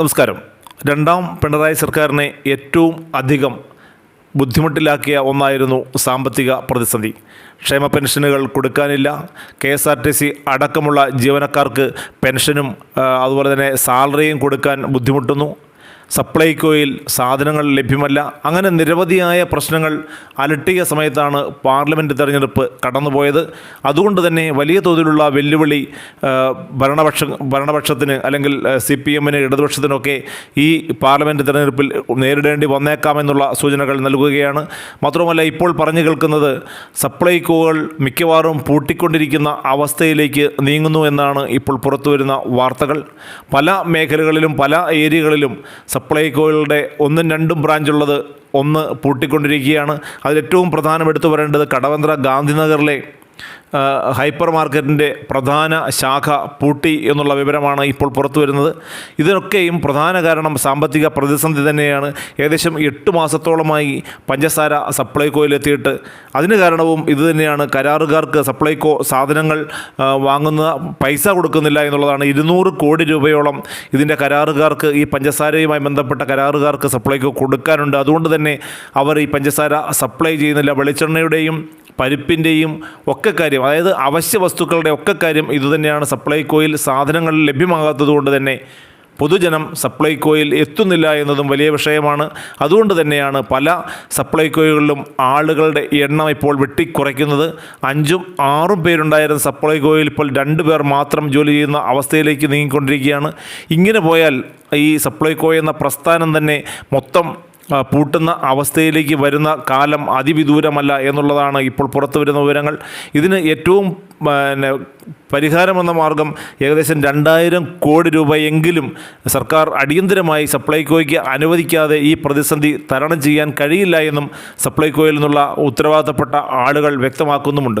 നമസ്കാരം. രണ്ടാം പിണറായി സർക്കാരിനെ ഏറ്റവും അധികം ബുദ്ധിമുട്ടിലാക്കിയ ഒന്നായിരുന്നു സാമ്പത്തിക പ്രതിസന്ധി. ക്ഷേമ പെൻഷനുകൾ കൊടുക്കാനില്ല K S R T C അടക്കമുള്ള ജീവനക്കാർക്ക് പെൻഷനും അതുപോലെ തന്നെ സാലറിയും കൊടുക്കാൻ ബുദ്ധിമുട്ടുന്നു. സപ്ലൈകോയിൽ സാധനങ്ങൾ ലഭ്യമല്ല. അങ്ങനെ നിരവധിയായ പ്രശ്നങ്ങൾ അലട്ടിയ സമയത്താണ് പാർലമെന്റ് തെരഞ്ഞെടുപ്പ് കടന്നുപോയത്. അതുകൊണ്ട് തന്നെ വലിയ തോതിലുള്ള വെല്ലുവിളി ഭരണപക്ഷ ഭരണപക്ഷത്തിന് അല്ലെങ്കിൽ സി പി എമ്മിന് ഇടതുപക്ഷത്തിനൊക്കെ ഈ പാർലമെന്റ് തെരഞ്ഞെടുപ്പിൽ നേരിടേണ്ടി വന്നേക്കാമെന്നുള്ള സൂചനകൾ നൽകുകയാണ്. മാത്രമല്ല ഇപ്പോൾ പറഞ്ഞു കേൾക്കുന്നത് സപ്ലൈകോകൾ മിക്കവാറും പൂട്ടിക്കൊണ്ടിരിക്കുന്ന അവസ്ഥയിലേക്ക് നീങ്ങുന്നു എന്നാണ് ഇപ്പോൾ പുറത്തുവരുന്ന വാർത്തകൾ. പല മേഖലകളിലും പല ഏരിയകളിലും സപ്ലൈകോകളുടെ ഒന്നും രണ്ടും ബ്രാഞ്ചുള്ളത് ഒന്ന് പൂട്ടിക്കൊണ്ടിരിക്കുകയാണ്. അതിലേറ്റവും പ്രധാനം എടുത്തു പറയേണ്ടത് കടവന്ത്ര ഗാന്ധിനഗറിലെ ഹൈപ്പർ മാർക്കറ്റിന്റെ പ്രധാന ശാഖ പൂട്ടി എന്നുള്ള വിവരമാണ് ഇപ്പോൾ പുറത്തു വരുന്നത്. ഇതിനൊക്കെയും പ്രധാന കാരണം സാമ്പത്തിക പ്രതിസന്ധി തന്നെയാണ്. ഏകദേശം എട്ട് മാസത്തോളമായി പഞ്ചസാര സപ്ലൈകോയിലെത്തിയിട്ട് അതിന് കാരണവും ഇതുതന്നെയാണ് കരാറുകാർക്ക് സപ്ലൈകോ സാധനങ്ങൾ വാങ്ങുന്ന പൈസ കൊടുക്കുന്നില്ല എന്നുള്ളതാണ്. ഇരുന്നൂറ് കോടി രൂപയോളം ഇതിന്റെ കരാറുകാർക്ക് ഈ പഞ്ചസാരയുമായി ബന്ധപ്പെട്ട കരാറുകാർക്ക് സപ്ലൈകോ കൊടുക്കാനുണ്ട്. അതുകൊണ്ട് തന്നെ അവർ ഈ പഞ്ചസാര സപ്ലൈ ചെയ്യുന്നില്ല. വെളിച്ചെണ്ണയുടെയും പരിപ്പിന്റെയും ഒക്കെ കാര്യം അതായത് അവശ്യ വസ്തുക്കളുടെ ഒക്കെ കാര്യം ഇതുതന്നെയാണ് സപ്ലൈകോയിൽ സാധനങ്ങൾ ലഭ്യമാകാത്തത് കൊണ്ട് തന്നെ പൊതുജനം സപ്ലൈകോയിൽ എത്തുന്നില്ല എന്നതും വലിയ വിഷയമാണ്. അതുകൊണ്ട് തന്നെയാണ് പല സപ്ലൈകോകളിലും ആളുകളുടെ എണ്ണം ഇപ്പോൾ വെട്ടിക്കുറയ്ക്കുന്നത്. അഞ്ചും ആറും പേരുണ്ടായിരുന്ന സപ്ലൈകോയിൽ ഇപ്പോൾ രണ്ട് പേർ മാത്രം ജോലി ചെയ്യുന്ന അവസ്ഥയിലേക്ക് നീങ്ങിക്കൊണ്ടിരിക്കുകയാണ്. ഇങ്ങനെ പോയാൽ ഈ സപ്ലൈകോ എന്ന പ്രസ്ഥാനം തന്നെ മൊത്തം പൂട്ടുന്ന അവസ്ഥയിലേക്ക് വരുന്ന കാലം അതിവിദൂരമല്ല എന്നുള്ളതാണ് ഇപ്പോൾ പുറത്തു വരുന്ന വിവരങ്ങൾ. ഇതിന് ഏറ്റവും പിന്നെ പരിഹാരമെന്ന മാർഗം ഏകദേശം രണ്ടായിരം കോടി രൂപയെങ്കിലും സർക്കാർ അടിയന്തരമായി സപ്ലൈകോയ്ക്ക് അനുവദിക്കാതെ ഈ പ്രതിസന്ധി തരണം ചെയ്യാൻ കഴിയില്ല എന്നും സപ്ലൈകോയിൽ നിന്നുള്ള ഉത്തരവാദിത്തപ്പെട്ട ആളുകൾ വ്യക്തമാക്കുന്നുമുണ്ട്.